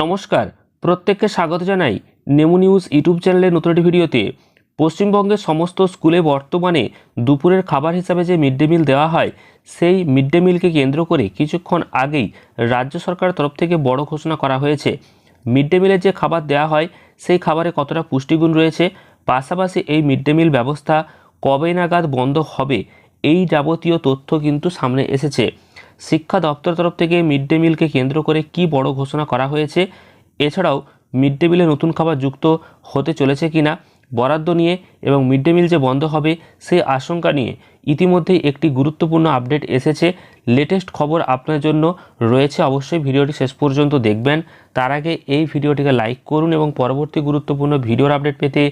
নমস্কার, প্রত্যেককে স্বাগত জানাই নেমু নিউজ ইউটিউব চ্যানেলের নতুন একটি ভিডিওতে। পশ্চিমবঙ্গের সমস্ত স্কুলে বর্তমানে দুপুরের খাবার হিসাবে যে মিড ডে মিল দেওয়া হয়, সেই মিড ডে মিলকে কেন্দ্র করে কিছুক্ষণ আগেই রাজ্য সরকারের তরফ থেকে বড় ঘোষণা করা হয়েছে। মিড ডে মিলের যে খাবার দেওয়া হয়, সেই খাবারে কতটা পুষ্টিগুণ রয়েছে, পাশাপাশি এই মিড ডে মিল ব্যবস্থা কবে নাগাদ বন্ধ হবে এই যাবতীয় তথ্য কিন্তু সামনে এসেছে। শিক্ষা দপ্তর তরফ থেকে মিড ডে মিলকে কেন্দ্র করে কি বড় ঘোষণা করা হয়েছে? এছাড়াও, মিড ডে মিলে নতুন খাবার যুক্ত হতে চলেছে কিনা? বরাদ্দ নিয়ে এবং মিড ডে মিল যে বন্ধ হবে সেই আশঙ্কা নিয়ে ইতিমধ্যেই একটি গুরুত্বপূর্ণ আপডেট এসেছে। লেটেস্ট খবর আপনার জন্য রয়েছে। অবশ্যই ভিডিওটি শেষ পর্যন্ত দেখবেন। তার আগে এই ভিডিওটিকে লাইক করুন এবং পরবর্তী গুরুত্বপূর্ণ ভিডিওর আপডেট পেতে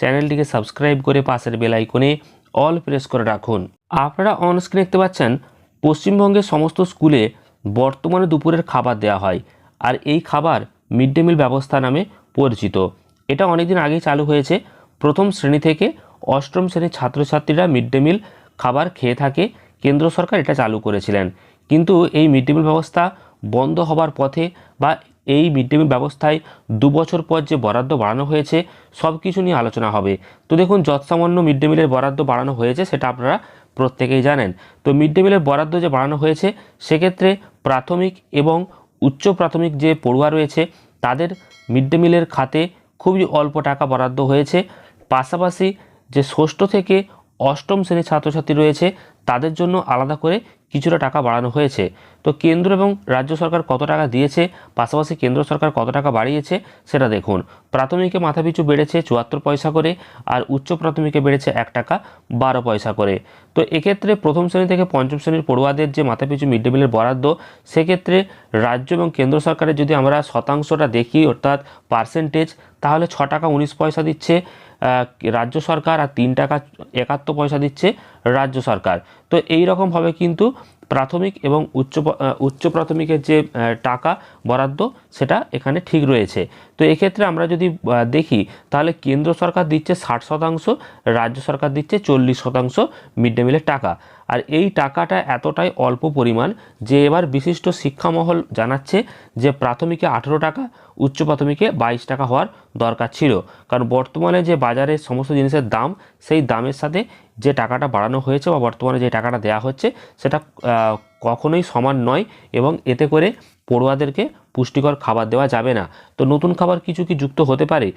চ্যানেলটিকে সাবস্ক্রাইব করে পাশের বেল আইকনে অল প্রেস করে রাখুন। আপনারা অন স্ক্রিন দেখতে পাচ্ছেন, পশ্চিমবঙ্গের সমস্ত স্কুলে বর্তমানে দুপুরের খাবার দেওয়া হয়। আর এই খাবার মিড ডে মিল ব্যবস্থা নামে পরিচিত। এটা অনেকদিন আগেই চালু হয়েছে। প্রথম শ্রেণি থেকে অষ্টম শ্রেণির ছাত্রছাত্রীরা মিড ডে মিল খাবার খেয়ে থাকে। কেন্দ্র সরকার এটা চালু করেছিলেন। কিন্তু এই মিড ডে মিল ব্যবস্থা বন্ধ হবার পথে বা এই মিড ডে মিল ব্যবস্থায় দু বছর পর যে বরাদ্দ বাড়ানো হয়েছে সব কিছু নিয়ে আলোচনা হবে। তো দেখুন, যৎসামান্য মিড ডে মিলের বরাদ্দ বাড়ানো হয়েছে, সেটা আপনারা প্রত্যেকেই জানেন। তো মিড ডে মিলের বরাদ্দ যে বাড়ানো হয়েছে, সেক্ষেত্রে প্রাথমিক এবং উচ্চ প্রাথমিক যে পড়ুয়া রয়েছে, তাদের মিড ডে মিলের খাতে খুবই অল্প টাকা বরাদ্দ হয়েছে। পাশাপাশি যে ষষ্ঠ থেকে অষ্টম শ্রেণির ছাত্রছাত্রী রয়েছে, তাদের জন্য আলাদা করে কিছুটা টাকা বাড়ানো হয়েছে। তো কেন্দ্র এবং রাজ্য সরকার কত টাকা দিয়েছে, পাশাপাশি কেন্দ্র সরকার কত টাকা বাড়িয়েছে, সেটা দেখুন। প্রাথমিকে মাথাপিছু বেড়েছে চুয়াত্তর পয়সা করে আর উচ্চ প্রাথমিকে বেড়েছে এক টাকা বারো পয়সা করে। তো এক্ষেত্রে প্রথম শ্রেণি থেকে পঞ্চম শ্রেণির পড়ুয়াদের যে মাথাপিছু মিড ডে মিলের বরাদ্দ, সেক্ষেত্রে রাজ্য এবং কেন্দ্র সরকারের যদি আমরা শতাংশটা দেখি, অর্থাৎ পার্সেন্টেজ, তাহলে ছ টাকা উনিশ পয়সা দিচ্ছে। রাজ্য সরকার আর তিন টাকা একাত্তর পয়সা দিচ্ছে রাজ্য সরকার। তো এই রকমভাবে কিন্তু প্রাথমিক এবং উচ্চ উচ্চ প্রাথমিকের যে টাকা বরাদ্দ সেটা এখানে ঠিক রয়েছে। তো এক্ষেত্রে আমরা যদি দেখি, তাহলে কেন্দ্র সরকার দিচ্ছে ষাট শতাংশ, রাজ্য সরকার দিচ্ছে চল্লিশ শতাংশ মিড ডে মিলের টাকা। আর এই টাকাটা এতটাই অল্প পরিমাণ যে এবার বিশিষ্ট শিক্ষামহল জানাচ্ছে যে প্রাথমিকে আঠেরো টাকা, উচ্চ প্রাথমিকে বাইশ টাকা হওয়ার দরকার ছিল। কারণ বর্তমানে যে বাজারে সমস্ত জিনিসের দাম, সেই দামের সাথে যে টাকাটা বাড়ানো হয়েছে বা বর্তমানে যে টাকাটা দেওয়া হচ্ছে, সেটা কখনোই সমান নয় এবং এতে করে পড়ুয়াদেরকে পুষ্টিকর খাবার দেওয়া যাবে না। তো নতুন খাবার কিছু কি যুক্ত হতে পারে?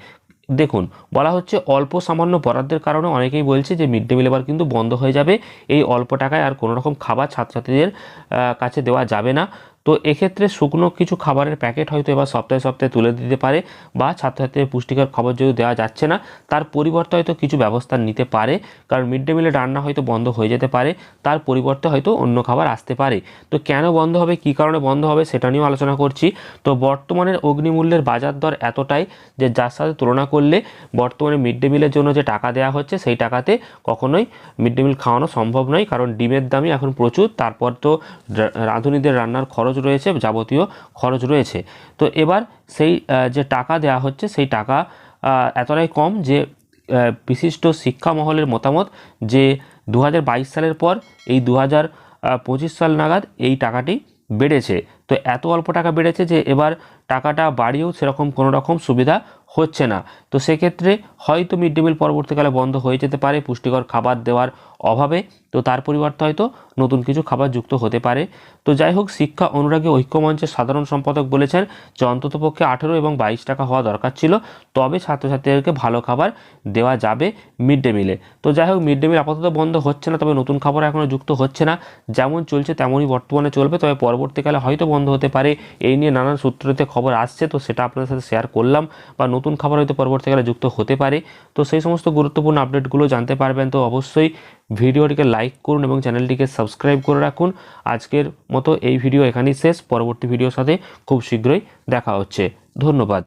দেখুন, বলা হচ্ছে অল্প সামান্য বরাদ্দের কারণে অনেকেই বলছে যে মিড ডে মিল এবার কিন্তু বন্ধ হয়ে যাবে। এই অল্প টাকায় আর কোনো রকম খাবার ছাত্রছাত্রীদের কাছে দেওয়া যাবে না। তো এক্ষেত্রে শুকনো কিছু খাবারের প্যাকেট হয়তো এবার সপ্তাহে সপ্তাহে তুলে দিতে পারে বা ছাত্রছাত্রীদের পুষ্টিকর খাবার যদি দেওয়া যাচ্ছে না, তার পরিবর্তে হয়তো কিছু ব্যবস্থা নিতে পারে। কারণ মিড ডে মিলের রান্না হয়তো বন্ধ হয়ে যেতে পারে, তার পরিবর্তে হয়তো অন্য খাবার আসতে পারে। তো কেন বন্ধ হবে, কী কারণে বন্ধ হবে সেটা নিয়েও আলোচনা করছি। তো বর্তমানের অগ্নিমূল্যের বাজার দর এতটাই যে যার সাথে তুলনা করলে বর্তমানে মিড ডে মিলের জন্য যে টাকা দেওয়া হচ্ছে, সেই টাকাতে কখনোই মিড ডে মিল খাওয়ানো সম্ভব নয়। কারণ ডিমের দামই এখন প্রচুর, তারপর তো রাঁধুনিদের রান্নার খরচ রয়েছে, যাবতীয় খরচ রয়েছে। তো এবার সেই যে টাকা দেয়া হচ্ছে, সেই টাকা এতটাই কম যে বিশিষ্ট শিক্ষা মহলের মতামত যে দু হাজার বাইশ সালের পর এই দু সাল নাগাদ এই টাকাটি বেড়েছে। তো এত অল্প টাকা বেড়েছে যে এবার টাকাটা বাড়িয়েও সেরকম কোনো রকম সুবিধা হচ্ছে না। তো সেক্ষেত্রে হয়তো মিড ডে মিল পরবর্তীকালে বন্ধ হয়ে যেতে পারে, পুষ্টিকর খাবার দেওয়ার অভাবে। তো তার পরিবর্তে হয়তো নতুন কিছু খাবার যুক্ত হতে পারে। তো যাই হোক, শিক্ষা অনুরাগী ঐক্যমঞ্চের সাধারণ সম্পাদক বলেছেন, যে অন্ততপক্ষে আঠেরো এবং বাইশ টাকা হওয়া দরকার ছিল, তবে ছাত্রছাত্রীদেরকে ভালো খাবার দেওয়া যাবে মিড ডে মিলে। তো যাই হোক, মিড ডে মিল আপাতত বন্ধ হচ্ছে না, তবে নতুন খাবার এখনও যুক্ত হচ্ছে না। যেমন চলছে তেমনই বর্তমানে চলবে, তবে পরবর্তীকালে হয়তো বন্ধ হতে পারে, এই নিয়ে নানান সূত্রতে খবর আসছে। তো সেটা আপনাদের সাথে শেয়ার করলাম বা নতুন খাবার হয়তো পরবর্তীকালে যুক্ত হতে পারে। তো সেই সমস্ত গুরুত্বপূর্ণ আপডেটগুলো জানতে পারবেন। তো অবশ্যই ভিডিওটিকে লাইক করুন এবং চ্যানেলটিকে সাবস্ক্রাইব করে রাখুন। আজকের মতো এই ভিডিও এখানেই শেষ। পরবর্তী ভিডিওর সাথে খুব শীঘ্রই দেখা হচ্ছে। ধন্যবাদ।